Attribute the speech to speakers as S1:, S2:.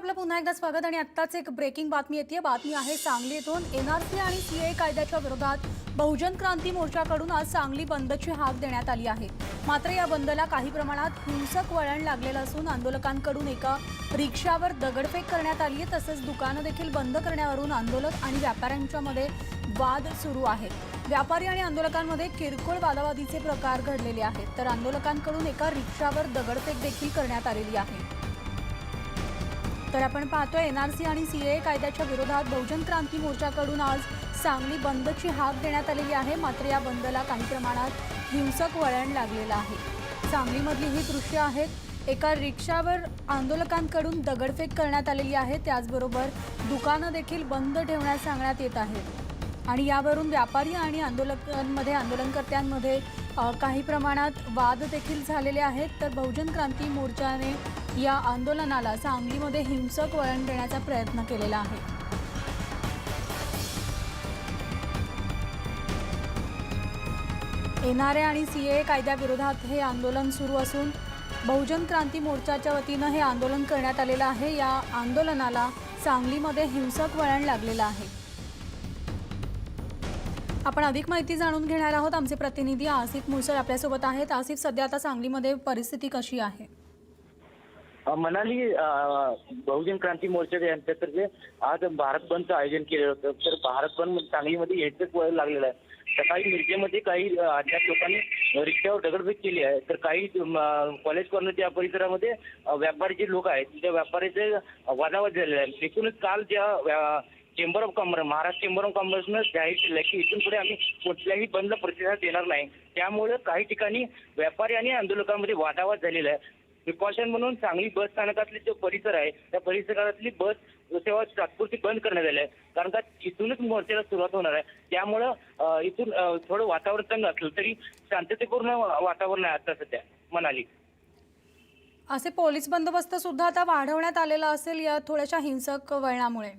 S1: आपलं पुन्हा एकदा स्वागत आणि आत्ताच एक ब्रेकिंग बातमी येते. बातमी आहे सांगली येथून एनआरसी आणि सीए कायद्याच्या विरोधात बहुजन क्रांती मोर्चाकडून आज सांगली बंदची हाक देण्यात आली आहे. मात्र या बंदला काही प्रमाणात हिंसक वळण लागलेलं असून आंदोलकांकडून एका रिक्षावर दगडफेक करण्यात आली आहे तसंच दुकानं देखील बंद करण्यावरून आंदोलक आणि व्यापाऱ्यांच्या मध्ये वाद सुरू आहेत व्यापारी आणि आंदोलकांमध्ये किरकोळ वादावादीचे प्रकार घडलेले आहेत. तर आंदोलकांकडून एका रिक्षावर दगडफेक देखील करण्यात आलेली आहे. तर आपण पाहतोय एनआरसी आणि सीए कायद्याच्या विरोधात बहुजन क्रांती मोर्चाकडून आज सांगली बंदची हाक देण्यात आलेली आहे. मात्र या बंदला काही प्रमाणात हिंसक वळण लागलेलं आहे. सांगलीमधली ही दृश्य आहेत एका रिक्षावर आंदोलकांकडून दगडफेक करण्यात आलेली आहे. त्याचबरोबर दुकानं देखील बंद ठेवण्यास सांगण्यात येत आहेत आणि यावरून व्यापारी आणि आंदोलकांमध्ये आंदोलनकर्त्यांमध्ये काही प्रमाणात वाद देखील झालेले आहेत. तर बहुजन क्रांती मोर्चाने या आंदोलनाला सांगलीमध्ये हिंसक वळण देण्याचा प्रयत्न केलेला आहे. एनआरए आणि सी ए कायद्याविरोधात हे आंदोलन सुरू असून बहुजन क्रांती मोर्चाच्या वतीनं हे आंदोलन करण्यात आलेलं आहे. या आंदोलनाला सांगलीमध्ये हिंसक वळण लागलेलं आहे. आपण अधिक माहिती जाणून घेणार आहोत. आमचे प्रतिनिधी आसिफ मुसळ आपल्यासोबत आहेत. आसिफ सध्या आता सांगलीमध्ये परिस्थिती कशी आहे?
S2: मनाली बहुजन क्रांती मोर्चा यांच्यातर्फे आज भारत बंदचं आयोजन केलं होतं. तर भारत बंद सांगलीमध्ये यायचंच वळ लागलेलं आहे. सकाळी मिरजेमध्ये काही अज्ञात लोकांनी रिक्षावर दगडफेक केली आहे. तर काही कॉलेज कॉर्नरच्या परिसरामध्ये व्यापारी जे लोक आहेत. त्या व्यापाऱ्याचे वादावाद झालेले आहेत. एकूणच काल ज्या chamber of commerce Maharashtra chamber of कॉमर्सनं जाहीर केलं की इथून पुढे आम्ही कुठल्याही बंदला प्रतिसाद देणार नाही. त्यामुळे काही ठिकाणी व्यापारी आणि आंदोलकांमध्ये वादावाद झालेला आहे. प्रिकॉशन म्हणून सांगली बस स्थानकातले जो परिसर आहे त्या परिसरातली बस सेवा तात्पुरती बंद करण्यात आली आहे. कारण का इथूनच मोर्चाला सुरुवात होणार आहे. त्यामुळं इथून थोडं वातावरण तंग असलं तरी शांततेपूर्ण वातावरण आहे आता सध्या म्हणाली
S1: असे पोलीस बंदोबस्त सुद्धा आता वाढवण्यात आलेला असेल या थोड्याशा हिंसक वळणामुळे.